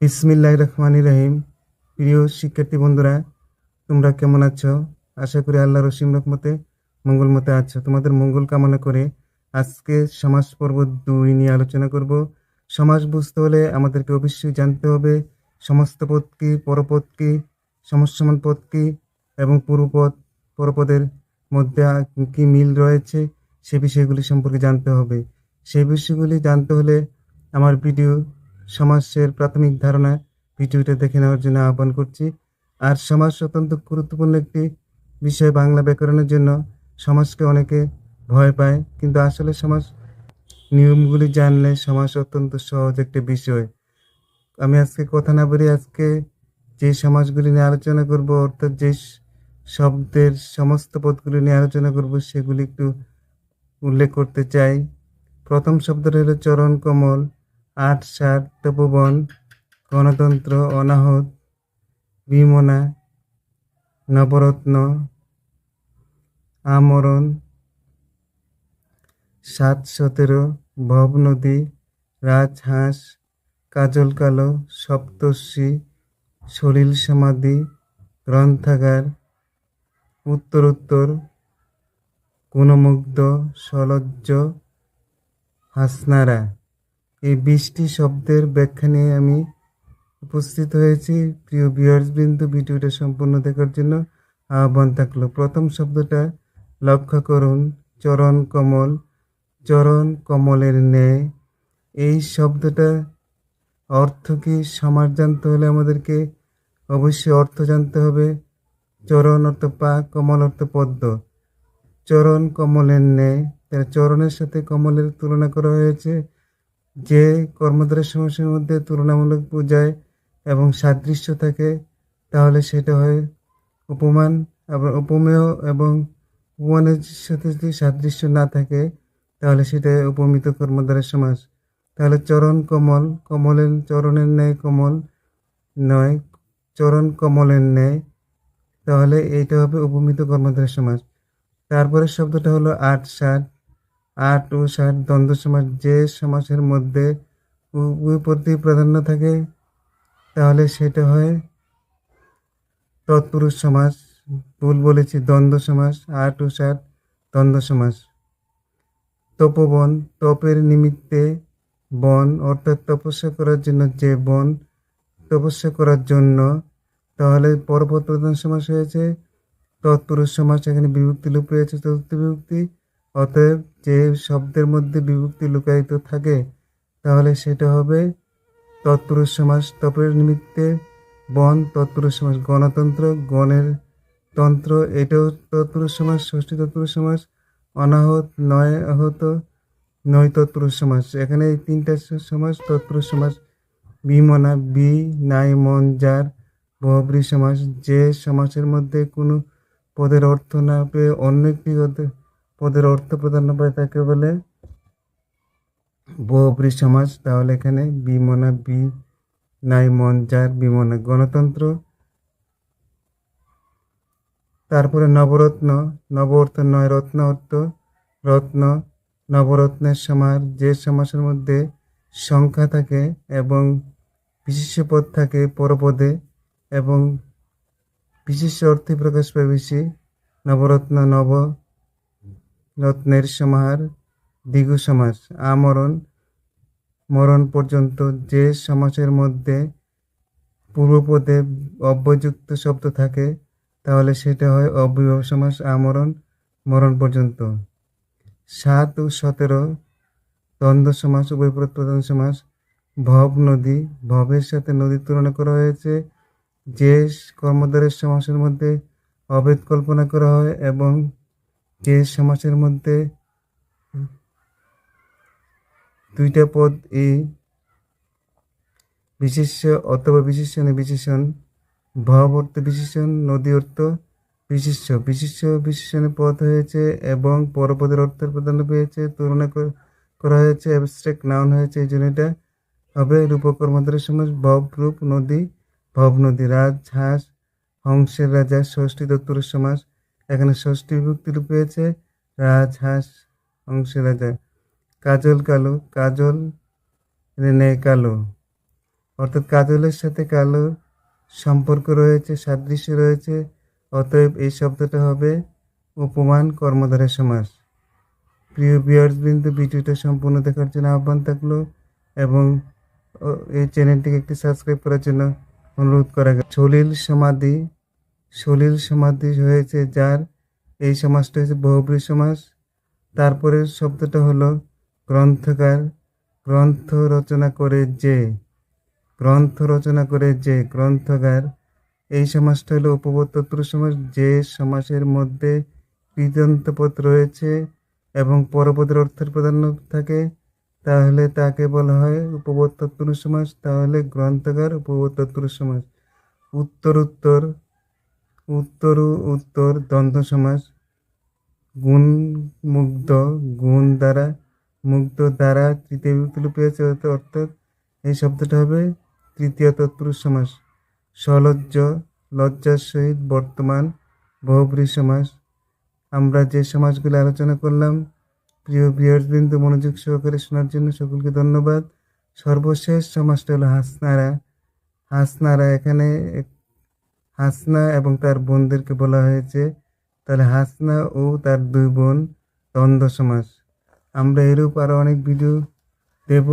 বিসমিল্লাহ রহমান রহিম। প্রিয় শিক্ষার্থী বন্ধুরা, তোমরা কেমন আছো? আশা করি আল্লাহ রসিম রহমতে মঙ্গল মতে আছো। তোমাদের মঙ্গল কামনা করে আজকে সমাজ পর্ব দুই নিয়ে আলোচনা করব। সমাজ বুঝতে হলে আমাদেরকে অবশ্যই জানতে হবে সমস্ত পদ কি, পরপদ কি সমস্যমান পদ কি এবং পূর্বপদ, পরপদের মধ্যে কি মিল রয়েছে সে বিষয়গুলি সম্পর্কে জানতে হবে। সেই বিষয়গুলি জানতে হলে আমার ভিডিও সমাজের প্রাথমিক ধারণা ভিডিওটা দেখে নেওয়ার জন্য আহ্বান করছি। আর সমাজ অত্যন্ত গুরুত্বপূর্ণ একটি বিষয় বাংলা ব্যাকরণের জন্য। সমাজকে অনেকে ভয় পায়, কিন্তু আসলে সমাজ নিয়মগুলি জানলে সমাজ অত্যন্ত সহজ একটি বিষয়। আমি আজকে কথা না বলি আজকে যে সমাজগুলি নিয়ে আলোচনা করব, অর্থাৎ যে শব্দের সমস্ত পদগুলি নিয়ে আলোচনা করব, সেগুলি একটু উল্লেখ করতে চাই। প্রথম শব্দটা হলো চরণ কমল। আট, সাত, তপবন, গণতন্ত্র, অনাহত, বিমনা, নবরত্ন, আমরণ, সাত, সতেরো, ভব নদী, রাজহাঁস, কাজল কালো, সপ্তর্ষি, সলিল সমাধি, গ্রন্থাগার, উত্তরোত্তর উত্তর গুণমুগ্ধ, সলজ্জ, হাসনারা। এই বিশটি শব্দের ব্যাখ্যা নিয়ে আমি উপস্থিত হয়েছি। প্রিয় ভিউয়ার্স বিন্দু, ভিডিওটা সম্পূর্ণ দেখার জন্য আহ্বান থাকল। প্রথম শব্দটা, লক্ষ্য করুন, চরণ কমল, চরণ কমলের ন্যায়। এই শব্দটা অর্থ কি? সমাজ জানতে হলে আমাদেরকে অবশ্যই অর্থ জানতে হবে। চরণ অর্থ পা, কমল অর্থ পদ্ম। চরণ কমলের ন্যায়। তার চরণের সাথে কমলের তুলনা করা হয়েছে। যে কর্মধারের সমস্যার মধ্যে তুলনামূলক বোঝায় এবং সাদৃশ্য থাকে, তাহলে সেটা হয় উপমান, আবার উপমেয় এবং উপমানের সাথে যদি সাদৃশ্য না থাকে, তাহলে সেটা উপমিত কর্মধারের সমাস। তাহলে চরণ কমল, কমলের চরণের ন্যায় কমল নয়, চরণ কমলের ন্যায়, তাহলে এইটা হবে উপমিত কর্মধারের সমাস। তারপরে শব্দটা হলো আট ষাট আট ও ষাট দ্বন্দ্ব সমাস যে সমাসের মধ্যে পদই প্রাধান্য থাকে, তাহলে সেটা হয় তৎপুরুষ সমাস ভুল বলেছি, দ্বন্দ্ব সমাস আট ও ষাট দ্বন্দ্ব সমাস তপবন, তপের নিমিত্তে বন, অর্থাৎ তপস্যা করার জন্য যে বন তপস্যা করার জন্য, তাহলে পরপদ প্রধান সমাস হয়েছে। তৎপুরুষ সমাস এখানে বিভক্তি লুপ রয়েছে চতুর্থ বিভক্তি। অতএব যে শব্দের মধ্যে বিভক্তি লুকায়িত থাকে, তাহলে সেটা হবে তৎপুরুষ সমাস তপের নিমিত্তে বন তৎপুরুষ সমাস গণতন্ত্র, গণের তন্ত্র, এটাও তৎপুরুষ সমাস ষষ্ঠী তৎপুরুষ সমাস অনাহত, নয় আহত, নয় তৎপুরুষ সমাস এখানে এই তিনটা স- সমাস তৎপুরুষ সমাস বিমনা, বি, নাই, মন, যার, বহুব্রী সমাস। যে সমাসের মধ্যে কোনো পদের অর্থ না পেয়ে অন্য একটি পদের অর্থ প্রাধান্য পায় তাকে বলে। বহুব্রী সমাজ, তাহলে এখানে বিমনা বি, নাই মন যার বিমনা গণতন্ত্র। তারপরে নবরত্ন নব অর্থ নয় রত্ন অর্থ। রত্ন, নবরত্নের সমার যে সমাসের মধ্যে সংখ্যা থাকে এবং বিশেষ পদ থাকে পরপদে এবং বিশেষ অর্থে প্রকাশ পায় বেশি। নবরত্ন, নব রত্নের সমাহার দ্বিগু সমাস আমরণ, মরণ পর্যন্ত যে সমাসের মধ্যে পূর্বপদে অব্যযুক্ত শব্দ থাকে, তাহলে সেটা হয় অব্যয় সমাস, আমরণ, মরণ পর্যন্ত। সাত ও সতেরো, দ্বন্দ্ব সমাস, উভয় প্রধান সমাস, ভব নদী, ভবের সাথে নদীর তুলনা করা হয়েছে, যে কর্মধারের সমাসের মধ্যে অভেদ কল্পনা করা হয় এবং যে সমাসের মধ্যে দুইটা পদ এই বিশেষ্য অথবা বিশেষণে বিশেষণ ভব অর্থ বিশেষণ নদী অর্থ বিশিষ্য। বিশিষ্য বিশেষণে পদ হয়েছে এবং পরপদের অর্থের প্রাধান্য পেয়েছে, তুলনা করা হয়েছে অ্যাবস্ট্রাক্ট নাউন হয়েছে, এই জন্য এটা হবে রূপকর্মধারের সমাজ ভব রূপ নদী, ভব নদী, রাজ, হাঁস, হংসের রাজা, ষষ্ঠী, দত্তরের সমাস। এখানে ষষ্ঠী বিভক্তি রূপ পেয়েছে রাজ, হাঁস হংসের রাজা। কাজল কালো, কাজল, রেনে কালো। অর্থাৎ কাজলের সাথে কালো সম্পর্ক রয়েছে, সাদৃশ্য রয়েছে, অতএব এই শব্দটা হবে উপমান কর্মধারা সমাস। প্রিয় বিয়ার্স বিন্দু ভিডিওটা সম্পূর্ণ দেখার জন্য আহ্বান থাকল এবং এই চ্যানেলটিকে একটি সাবস্ক্রাইব করার জন্য অনুরোধ করা গেল। সলিল সমাধি সলিল সমাধি হয়েছে, যার এই সমাজটা হয়েছে বহুব্রী সমাজ। তারপরে শব্দটা হলো গ্রন্থকার। গ্রন্থ রচনা করে যে। গ্রন্থ রচনা করে যে, গ্রন্থকার। এই সমাজটা হলো উপবর্তত্র সমাস যে সমাসের মধ্যে কৃদন্ত পদ রয়েছে এবং পরপদের অর্থের প্রাধান্য থাকে, তাহলে তাকে বলা হয় উপবর্তত্র সমাস তাহলে গ্রন্থকার উপবর্তত্র সমাস উত্তর উত্তর। উত্তর উত্তর দ্বন্দ্ব সমাস। গুণ মুগ্ধ, গুণ দ্বারা, মুগ্ধ দ্বারা তৃতীয় বিভক্তি লোপ অর্থ- অর্থাৎ এই শব্দটা হবে তৃতীয় তৎপুরুষ সমাস। সলজ্জ, লজ্জার সহিত বর্তমান বহুব্রী সমাস। আমরা যে সমাজগুলো আলোচনা করলাম, প্রিয় বিহারবৃন্দ, মনোযোগ সহকারে শোনার জন্য সকলকে ধন্যবাদ। সর্বশেষ সমাজটা হলো হাসনারা। হাসনারা এখানে হাসনা এবং তার বোনদেরকে বলা হয়েছে, তাহলে হাসনা ও তার দুই বোন দ্বন্দ্ব সমাস। আমরা এরূপ আরও অনেক ভিডিও দেব।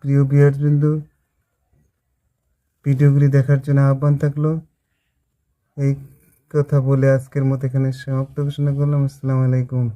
প্রিয় বিহারবিন্দু ভিডিওগুলি দেখার জন্য আহ্বান থাকল। এই কথা বলে আজকের মতো এখানে সমাপ্ত ঘোষণা করলাম। আসসালামু আলাইকুম।